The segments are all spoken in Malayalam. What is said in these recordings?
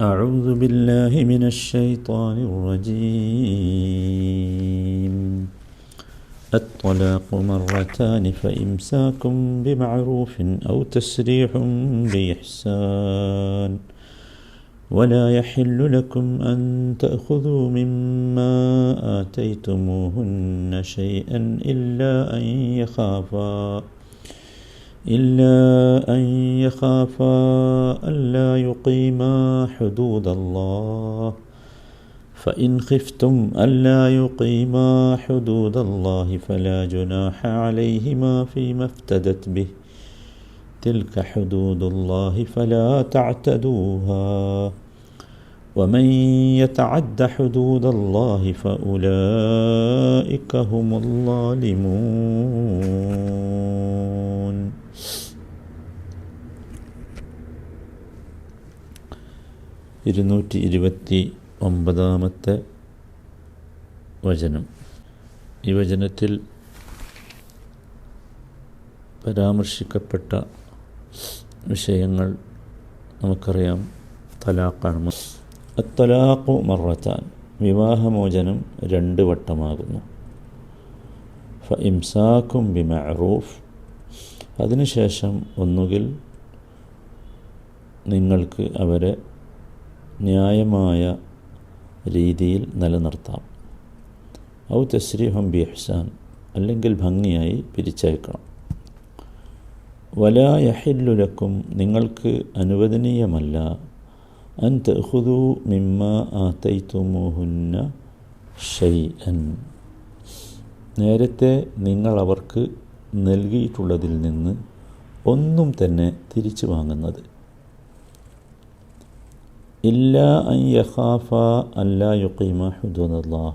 أعوذ بالله من الشيطان الرجيم. الطلاق مرتان فإمساكم بمعروف أو تسريح بإحسان. ولا يحل لكم أن تأخذوا مما آتيتموهن شيئا إلا أن يخافا. إلا أن يخافا ألا يقيما حدود الله. فإن خفتم ألا يقيما حدود الله فلا جناح عليهما فيما افتدت به. تلك حدود الله فلا تعتدوها. ومن يتعد حدود الله فأولئك هم الظالمون. ഇരുന്നൂറ്റി ഇരുപത്തി ഒമ്പതാമത്തെ വചനം. ഈ വചനത്തിൽ പരാമർശിക്കപ്പെട്ട വിഷയങ്ങൾ നമുക്കറിയാം. തലാഖാണ്. അത്തലാഖു മറത്താൻ. വിവാഹമോചനം രണ്ട് വട്ടമാകുന്നു. ഫ ഇംസാക്കും ബി മഅറൂഫ് അതിനുശേഷം ഒന്നുകിൽ നിങ്ങൾക്ക് അവരെ ന്യായമായ രീതിയിൽ നിലനിർത്താം. ഔ തശ്രീഹം ബി ഇഹ്സാൻ അല്ലെങ്കിൽ ഭംഗിയായി പിരിച്ചയക്കണം. വലാ യഹില്ലുലക്കും നിങ്ങൾക്ക് അനുവദനീയമല്ല. അൻ തഹുദു മിമ്മ ഷൈ അൻ നേരത്തെ നിങ്ങൾ അവർക്ക് നൽകിയിട്ടുള്ളതിൽ നിന്ന് ഒന്നും തന്നെ തിരിച്ചു വാങ്ങുന്നത്. ഇല്ല അൻ അല്ലാ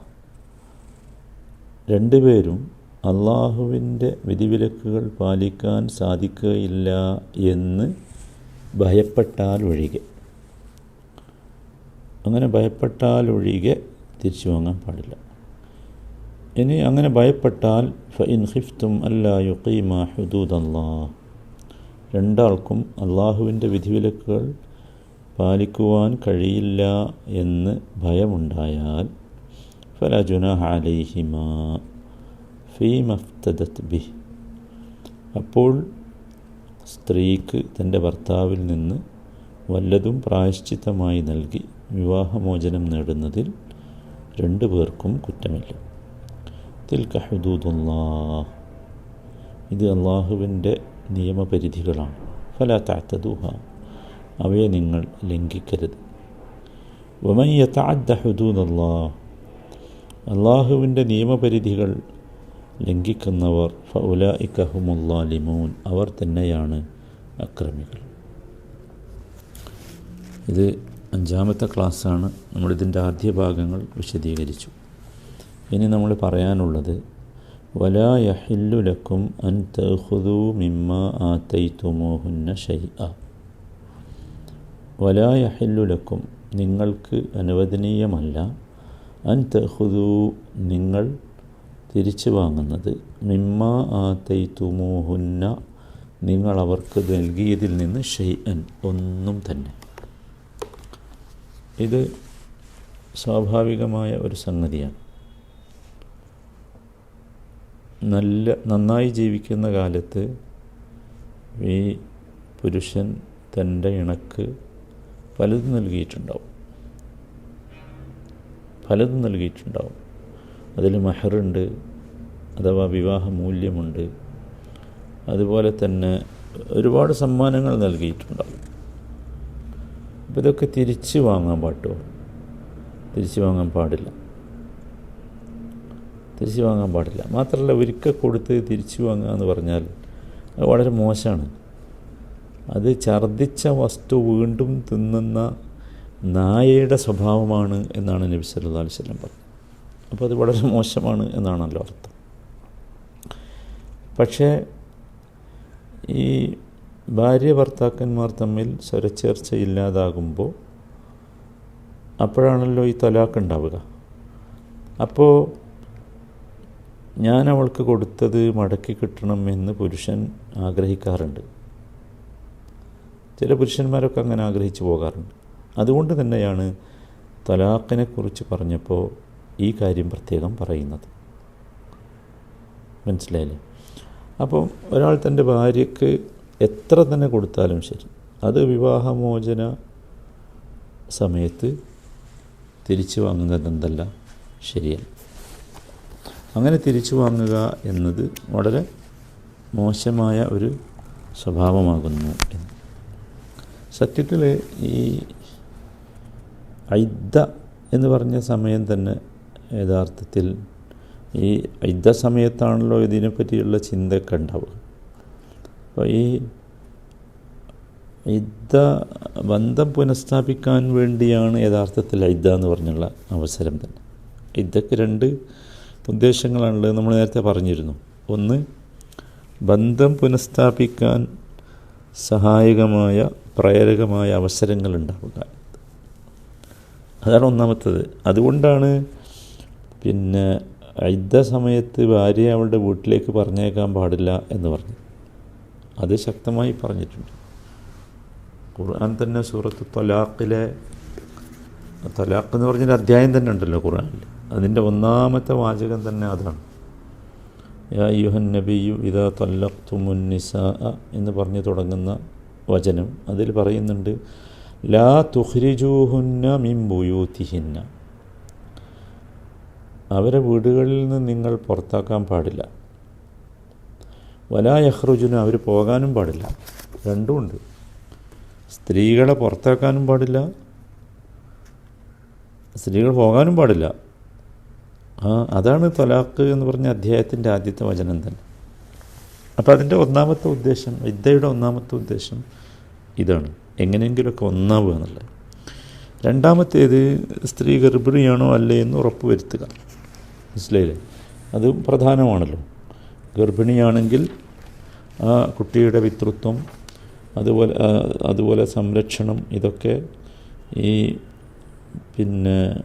രണ്ടുപേരും അള്ളാഹുവിന്റെ വിധിവിലക്കുകൾ പാലിക്കാൻ സാധിക്കുകയില്ല എന്ന് ഭയപ്പെട്ടാൽ ഒഴികെ. അങ്ങനെ ഭയപ്പെട്ടാൽ ഒഴികെ തിരിച്ചു വാങ്ങാൻ പാടില്ല. ഇനി അങ്ങനെ ഭയപ്പെട്ടാൽ ഫ ഹിഫ്തും അല്ലാ യുക്കീമ ഹുദൂദ് അല്ലാ രണ്ടാൾക്കും അള്ളാഹുവിന്റെ വിധിവിലക്കുകൾ പാലിക്കുവാൻ കഴിയില്ല എന്ന് ഭയമുണ്ടായാൽ ഫല ജുനാഹ അലൈഹിമ ഫീ ബി അപ്പോൾ സ്ത്രീക്ക് തന്റെ ഭർത്താവിൽ നിന്ന് വല്ലതും പ്രായശ്ചിത്തമായി നൽകി വിവാഹമോചനം നേടുന്നതിൽ രണ്ടു പേർക്കും കുറ്റമില്ല. തിൽക്ക ഹുദൂദുല്ലാ ഇത് അള്ളാഹുവിന്റെ നിയമപരിധികളാണ്. ഫല താത്തദൂഹ അവയെ നിങ്ങൾ ലംഘിക്കരുത്. വമൻ യതഅദ്ദ ഹുദൂദല്ലാ അള്ളാഹുവിന്റെ നിയമപരിധികൾ ലംഘിക്കുന്നവർ ഫൗലായിക്കഹുമുല്ലാലിമൂൻ അവർ തന്നെയാണ് അക്രമികൾ. ഇത് അഞ്ചാമത്തെ ക്ലാസ്സാണ്. നമ്മളിതിന്റെ ആദ്യ ഭാഗങ്ങൾ വിശദീകരിച്ചു. ഇനി നമ്മൾ പറയാനുള്ളത് വലാ യഹില്ലു ലക്കും അൻ തഹുദു മിമ്മ ആത്തൈത്തുമോഹുന്ന ഷൈഅ വലാ യഹില്ലു ലക്കും നിങ്ങൾക്ക് അനുവദനീയമല്ല അൻ തഹുദു നിങ്ങൾ തിരിച്ചു വാങ്ങുന്നത് മിമ്മ ആത്തൈത്തുമോഹുന്ന നിങ്ങൾ അവർക്ക് നൽകിയതിൽ നിന്ന് ഷെയ്അൻ ഒന്നും തന്നെ. ഇത് സ്വാഭാവികമായ ഒരു സംഗതിയാണ്. നല്ല നന്നായി ജീവിക്കുന്ന കാലത്ത് ഈ പുരുഷൻ തന്റെ ഇണക്ക് പലതും നൽകിയിട്ടുണ്ടാവും. പലതും നൽകിയിട്ടുണ്ടാവും. അതിൽ മെഹറുണ്ട് അഥവാ വിവാഹ മൂല്യമുണ്ട് അതുപോലെ തന്നെ ഒരുപാട് സമ്മാനങ്ങൾ നൽകിയിട്ടുണ്ടാവും. അപ്പോൾ ഇതൊക്കെ തിരിച്ച് വാങ്ങാൻ പാട്ടോ? തിരിച്ച് വാങ്ങാൻ പാടില്ല. തിരിച്ച് വാങ്ങാൻ പാടില്ല. മാത്രമല്ല ഒരിക്കൽ കൊടുത്ത് തിരിച്ചു വാങ്ങുക എന്ന് പറഞ്ഞാൽ അത് വളരെ മോശമാണ്. അത് ഛർദ്ദിച്ച വസ്തു വീണ്ടും തിന്നുന്ന നായയുടെ സ്വഭാവമാണ് എന്നാണ് നബി സല്ലല്ലാഹു അലൈഹി വസല്ലം പറഞ്ഞത്. അപ്പോൾ അത് വളരെ മോശമാണ് എന്നാണല്ലോ അർത്ഥം. പക്ഷേ ഈ ഭാര്യ ഭർത്താക്കന്മാർ തമ്മിൽ സ്വരച്ചേർച്ച ഇല്ലാതാകുമ്പോൾ അപ്പോഴാണല്ലോ ഈ തലാക്ക് ഉണ്ടാവുക. അപ്പോൾ ഞാൻ അവൾക്ക് കൊടുത്തത് മടക്കി കിട്ടണം എന്ന് പുരുഷൻ ആഗ്രഹിക്കാറുണ്ട്. ചില പുരുഷന്മാരൊക്കെ അങ്ങനെ ആഗ്രഹിച്ചു പോകാറുണ്ട്. അതുകൊണ്ട് തന്നെയാണ് തലാഖിനെക്കുറിച്ച് പറഞ്ഞപ്പോൾ ഈ കാര്യം പ്രത്യേകം പറയുന്നത്. മനസ്സിലായില്ലേ? അപ്പം ഒരാൾ തന്റെ ഭാര്യയ്ക്ക് എത്ര തന്നെ കൊടുത്താലും ശരി അത് വിവാഹമോചന സമയത്ത് തിരിച്ചു വാങ്ങുന്നത് എന്തല്ല ശരിയല്ല. അങ്ങനെ തിരിച്ചു വാങ്ങുക എന്നത് വളരെ മോശമായ ഒരു സ്വഭാവമാകുന്നു എന്ന്. സത്യത്തിൽ ഈ ഐദ്ധ എന്ന് പറഞ്ഞ സമയം തന്നെ യഥാർത്ഥത്തിൽ ഈ ഐദ്ധ സമയത്താണല്ലോ ഇതിനെപ്പറ്റിയുള്ള ചിന്തയൊക്കെ ഉണ്ടാവുക. അപ്പോൾ ഈ ഐദ്ധ ബന്ധം പുനഃസ്ഥാപിക്കാൻ വേണ്ടിയാണ് യഥാർത്ഥത്തിൽ ഐദ്ധ എന്ന് പറഞ്ഞുള്ള അവസരം തന്നെ. ഐദ്ധക്ക് രണ്ട് ഉദ്ദേശങ്ങളാണുള്ളത് നമ്മൾ നേരത്തെ പറഞ്ഞിരുന്നു. ഒന്ന് ബന്ധം പുനഃസ്ഥാപിക്കാൻ സഹായകമായ പ്രേരകമായ അവസരങ്ങൾ ഉണ്ടാവുക. അതാണ് ഒന്നാമത്തത്. അതുകൊണ്ടാണ് പിന്നെ ഐദ്ദ സമയത്ത് ഭാര്യ അവളുടെ വീട്ടിലേക്ക് പറഞ്ഞേക്കാൻ പാടില്ല എന്ന് പറഞ്ഞു അത് ശക്തമായി പറഞ്ഞിട്ടുണ്ട്. ഖുർആൻ തന്നെ സൂറത്ത് തൊലാഖിലെ തൊലാഖ് എന്ന് പറഞ്ഞൊരു അധ്യായം തന്നെ ഉണ്ടല്ലോ ഖുർആനിൽ അതിന്റെ ഒന്നാമത്തെ വാചകം തന്നെ അതാണ്. യാ യുഹൻ നബിയു ഇതാ തൊല്ലത്തുമുന്നിസ എന്ന് പറഞ്ഞു തുടങ്ങുന്ന വചനം. അതിൽ പറയുന്നുണ്ട് ലാ തുഹ്രിജൂഹുന്ന മിംബുയൂത്തിഹിന്ന അവരെ വീടുകളിൽ നിന്ന് നിങ്ങൾ പുറത്താക്കാൻ പാടില്ല. വലാ യഹ്റുജുന അവർ പോകാനും പാടില്ല. രണ്ടുമുണ്ട് സ്ത്രീകളെ പുറത്താക്കാനും പാടില്ല. സ്ത്രീകൾ പോകാനും പാടില്ല. ആ അതാണ് തൊലാക്ക് എന്ന് പറഞ്ഞ അധ്യായത്തിന്റെ ആദ്യത്തെ വചനം തന്നെ. അപ്പോൾ അതിന്റെ ഒന്നാമത്തെ ഉദ്ദേശം വിദ്യയുടെ ഒന്നാമത്തെ ഉദ്ദേശം ഇതാണ്. എങ്ങനെയെങ്കിലുമൊക്കെ ഒന്നാവുക എന്നുള്ളത്. രണ്ടാമത്തേത് സ്ത്രീ ഗർഭിണിയാണോ അല്ലേ എന്ന് ഉറപ്പ് വരുത്തുക. മനസ്സിലായില്ലേ? അത് പ്രധാനമാണല്ലോ. ഗർഭിണിയാണെങ്കിൽ ആ കുട്ടിയുടെ പിതൃത്വം അതുപോലെ അതുപോലെ സംരക്ഷണം ഇതൊക്കെ ഈ പിന്നെ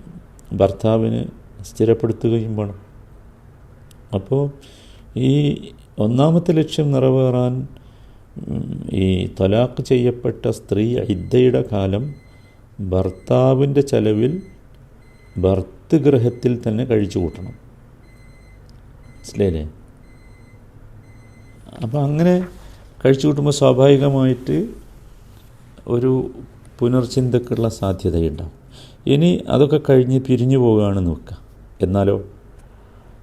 ഭർത്താവിന് സ്ഥിരപ്പെടുത്തുകയും വേണം. അപ്പോൾ ഈ ഒന്നാമത്തെ ലക്ഷ്യം നിറവേറാൻ ഈ തലാഖ് ചെയ്യപ്പെട്ട സ്ത്രീ ഇദ്ദയുടെ കാലം ഭർത്താവിന്റെ ചെലവിൽ ഭർത്തൃഗ്രഹത്തിൽ തന്നെ കഴിച്ചു കൂട്ടണം. മനസ്സിലായില്ലേ? അപ്പം അങ്ങനെ കഴിച്ചു കൂട്ടുമ്പോൾ സ്വാഭാവികമായിട്ട് ഒരു പുനർചിന്തക്കുള്ള സാധ്യതയുണ്ടാവും. ഇനി അതൊക്കെ കഴിഞ്ഞ് പിരിഞ്ഞു പോകുകയാണെന്ന് വെക്കുക എന്നാലോ?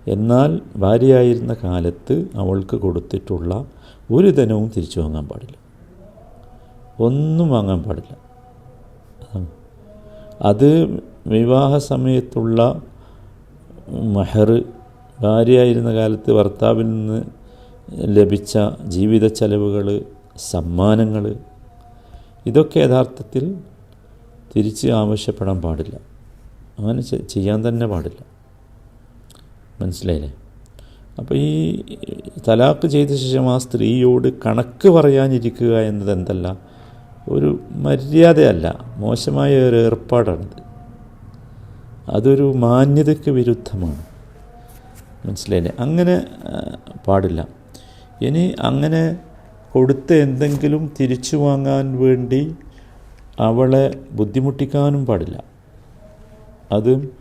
എന്നാൽ ഭാര്യയായിരുന്ന കാലത്ത് അവൾക്ക് കൊടുത്തിട്ടുള്ള ഒരു ധനവും തിരിച്ചു വാങ്ങാൻ പാടില്ല. ഒന്നും വാങ്ങാൻ പാടില്ല. അത് വിവാഹ സമയത്തുള്ള മെഹർ ഭാര്യയായിരുന്ന കാലത്ത് ഭർത്താവിൽ നിന്ന് ലഭിച്ച ജീവിത ചെലവുകൾ സമ്മാനങ്ങൾ ഇതൊക്കെ യഥാർത്ഥത്തിൽ തിരിച്ച് ആവശ്യപ്പെടാൻ പാടില്ല. അങ്ങനെ ചെയ്യാൻ തന്നെ പാടില്ല. മനസ്സിലായില്ലേ? അപ്പോൾ ഈ തലാക്ക് ചെയ്ത ശേഷം ആ സ്ത്രീയോട് കണക്ക് പറയാനിരിക്കുക എന്നത് എന്തല്ല? ഒരു മര്യാദയല്ല. മോശമായ ഒരു ഏർപ്പാടാണിത്. അതൊരു മാന്യതയ്ക്ക് വിരുദ്ധമാണ്. മനസ്സിലായില്ലേ? അങ്ങനെ പാടില്ല. ഇനി അങ്ങനെ കൊടുത്ത് എന്തെങ്കിലും തിരിച്ചു വാങ്ങാൻ വേണ്ടി അവളെ ബുദ്ധിമുട്ടിക്കാനും പാടില്ല. അതും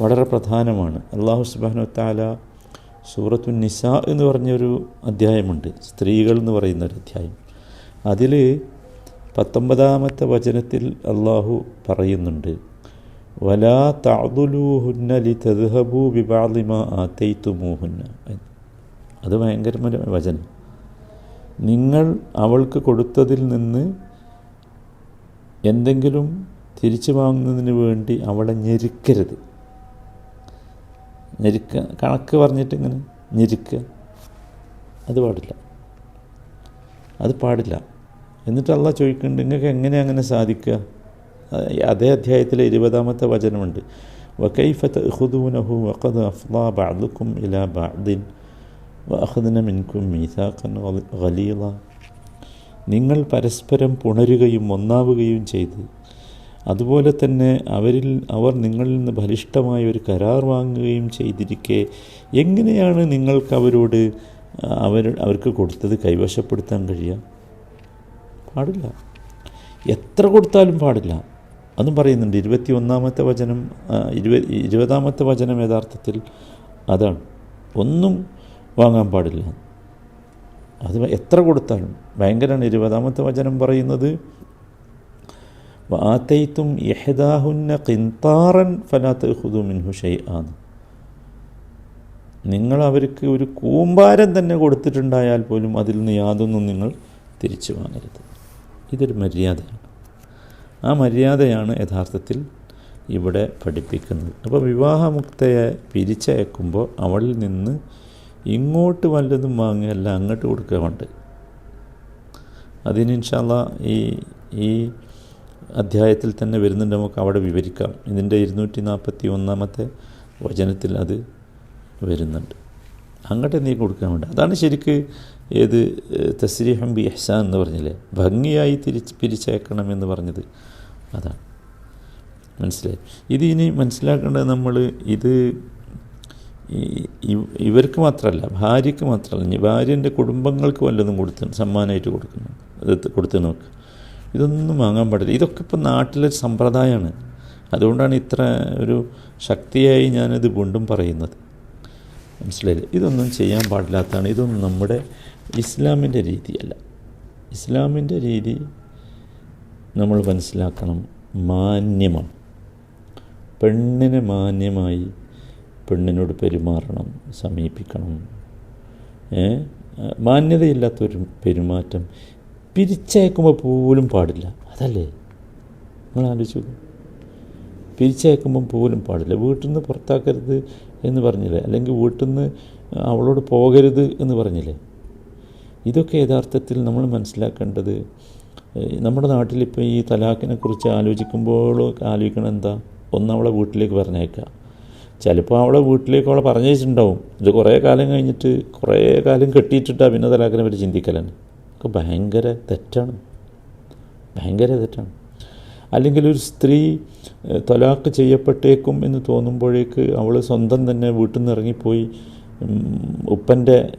വളരെ പ്രധാനമാണ്. അള്ളാഹു സുബാനു താല സൂറത്തു നിസ എന്ന് പറഞ്ഞൊരു അധ്യായമുണ്ട്. സ്ത്രീകൾ എന്ന് പറയുന്ന ഒരു അധ്യായം. അതിൽ പത്തൊമ്പതാമത്തെ വചനത്തിൽ അള്ളാഹു പറയുന്നുണ്ട്. വലാ താതുലൂഹുന്ന ലി തദ്ഹബു ബിബാലിമ ആത്തൈത്തുമൂഹുന്ന അത് ഭയങ്കരമായ വചനം. നിങ്ങൾ അവൾക്ക് കൊടുത്തതിൽ നിന്ന് എന്തെങ്കിലും തിരിച്ചു വാങ്ങുന്നതിന് വേണ്ടി അവളെ ഞെരുക്കരുത്. ഞെരുക്ക കണക്ക് പറഞ്ഞിട്ട് ഇങ്ങനെ ഞെരുക്കുക അത് പാടില്ല. അത് പാടില്ല. എന്നിട്ട് അല്ല ചോദിക്കുന്നുണ്ട് നിങ്ങൾക്ക് എങ്ങനെ അങ്ങനെ സാധിക്കുക? അതേ അധ്യായത്തിലെ ഇരുപതാമത്തെ വചനമുണ്ട്. മിൻകും മീസാഖൻ നിങ്ങൾ പരസ്പരം പുണരുകയും ഒന്നാവുകയും ചെയ്ത് അതുപോലെ തന്നെ അവരിൽ അവർ നിങ്ങളിൽ നിന്ന് ബലിഷ്ടമായ ഒരു കരാർ വാങ്ങുകയും ചെയ്തിരിക്കെ എങ്ങനെയാണ് നിങ്ങൾക്ക് അവരോട് അവർ അവർക്ക് കൊടുത്തത് കൈവശപ്പെടുത്താൻ കഴിയുക? പാടില്ല. എത്ര കൊടുത്താലും പാടില്ല. അതും പറയുന്നുണ്ട് ഇരുപത്തി ഒന്നാമത്തെ വചനം ഇരുപത് ഇരുപതാമത്തെ വചനം യഥാർത്ഥത്തിൽ അതാണ്. ഒന്നും വാങ്ങാൻ പാടില്ല. അത് എത്ര കൊടുത്താലും. ഭയങ്കരമാണ് ഇരുപതാമത്തെ വചനം പറയുന്നത്. വാത്തയ്ത്തും യഹദാഹുന്ന കിന്താറൻ ഫലാത്ത് ഹുദു മിൻഹു ഷെയ്ആന്ന് നിങ്ങൾ അവർക്ക് ഒരു കൂമ്പാരം തന്നെ കൊടുത്തിട്ടുണ്ടായാൽ പോലും അതിൽ നിന്ന് യാതൊന്നും നിങ്ങൾ തിരിച്ചു വാങ്ങരുത്. ഇതൊരു മര്യാദയാണ്. ആ മര്യാദയാണ് യഥാർത്ഥത്തിൽ ഇവിടെ പഠിപ്പിക്കുന്നത്. അപ്പോൾ വിവാഹമുക്തയെ പിരിച്ചയക്കുമ്പോൾ അവളിൽ നിന്ന് ഇങ്ങോട്ട് വല്ലതും വാങ്ങിയല്ല അങ്ങോട്ട് കൊടുക്കുക വേണ്ട അതിന് ഈ ഈ അധ്യായത്തിൽ തന്നെ വരുന്നുണ്ട്. നമുക്ക് അവിടെ വിവരിക്കാം. ഇതിന്റെ ഇരുന്നൂറ്റി നാൽപ്പത്തി ഒന്നാമത്തെ വചനത്തിൽ അത് വരുന്നുണ്ട്. അങ്ങോട്ട് നീ കൊടുക്കാൻ വേണ്ട. അതാണ് ശരിക്ക് ഏത് തസ്രീഹം ബി എഹ്സാൻ എന്ന് പറഞ്ഞില്ലേ? ഭംഗിയായി തിരിച്ച് പിരിച്ചേക്കണം എന്ന് പറഞ്ഞത് അതാണ്. മനസ്സിലായി? ഇത് ഇനി മനസ്സിലാക്കേണ്ടത് നമ്മൾ ഇത് ഇവർക്ക് മാത്രമല്ല ഭാര്യയ്ക്ക് മാത്രമല്ല ഭാര്യന്റെ കുടുംബങ്ങൾക്ക് വല്ലതും കൊടുത്ത് സമ്മാനമായിട്ട് കൊടുക്കുന്നു. കൊടുത്ത് നോക്ക്. ഇതൊന്നും വാങ്ങാൻ പാടില്ല. ഇതൊക്കെ ഇപ്പം നാട്ടിലൊരു സമ്പ്രദായമാണ് അതുകൊണ്ടാണ് ഇത്ര ഒരു ശക്തിയായി ഞാനിത് വീണ്ടും പറയുന്നത്. മനസ്സിലായില്ല? ഇതൊന്നും ചെയ്യാൻ പാടില്ലാത്തതാണ്. ഇതൊന്നും നമ്മുടെ ഇസ്ലാമിന്റെ രീതിയല്ല. ഇസ്ലാമിന്റെ രീതി നമ്മൾ മനസ്സിലാക്കണം. മാന്യമാണ്. പെണ്ണിനെ മാന്യമായി പെണ്ണിനോട് പെരുമാറണം സമീപിക്കണം. മാന്യതയില്ലാത്തൊരു പെരുമാറ്റം പിരിച്ചയക്കുമ്പോൾ പോലും പാടില്ല. അതല്ലേ? നിങ്ങൾ ആലോചിച്ചു പിരിച്ചയക്കുമ്പം പോലും പാടില്ല. വീട്ടിൽ നിന്ന് പുറത്താക്കരുത് എന്ന് പറഞ്ഞില്ലേ? അല്ലെങ്കിൽ വീട്ടിൽ നിന്ന് അവളോട് പോകരുത് എന്ന് പറഞ്ഞില്ലേ? ഇതൊക്കെ യഥാർത്ഥത്തിൽ നമ്മൾ മനസ്സിലാക്കേണ്ടത് നമ്മുടെ നാട്ടിലിപ്പോൾ ഈ തലാഖിനെ കുറിച്ച് ആലോചിക്കുമ്പോൾ ആലോചിക്കണം എന്താ? ഒന്ന് അവളെ വീട്ടിലേക്ക് പറഞ്ഞേക്കുക ചിലപ്പോൾ അവളെ വീട്ടിലേക്ക് അവളെ പറഞ്ഞേച്ചിട്ടുണ്ടാവും ഇത് കുറേ കാലം കഴിഞ്ഞിട്ട് കുറേ കാലം കെട്ടിയിട്ടിട്ടാണ് പിന്നെ തലാഖിനെ പറ്റി ചിന്തിക്കലാണ്. ഒക്കെ ഭയങ്കര തെറ്റാണ്. ഭയങ്കര തെറ്റാണ്. അല്ലെങ്കിൽ ഒരു സ്ത്രീ തൊലാക്ക് ചെയ്യപ്പെട്ടേക്കും എന്ന് തോന്നുമ്പോഴേക്ക് അവൾ സ്വന്തം തന്നെ വീട്ടിൽ നിന്ന് ഇറങ്ങിപ്പോയി ഉപ്പന്റെ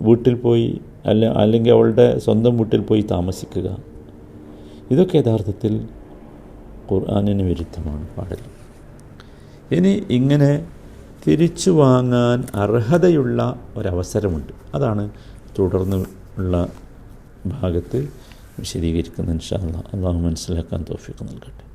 വീട്ടിൽ പോയി അല്ല അല്ലെങ്കിൽ അവളുടെ സ്വന്തം വീട്ടിൽ പോയി താമസിക്കുക. ഇതൊക്കെ യഥാർത്ഥത്തിൽ ഖുർആാനിന് വിരുദ്ധമാണ് പാടില്ല ഇനി ഇങ്ങനെ തിരിച്ചു വാങ്ങാൻ അർഹതയുള്ള ഒരവസരമുണ്ട്. അതാണ് തുടർന്ന് ഉള്ള ഭാഗത്ത് വിശദീകരിക്കുന്ന ഇൻഷാ അള്ളാഹ് അള്ളാഹു മനസ്സിലാക്കാൻ തോഫിക്ക് നൽകട്ടെ.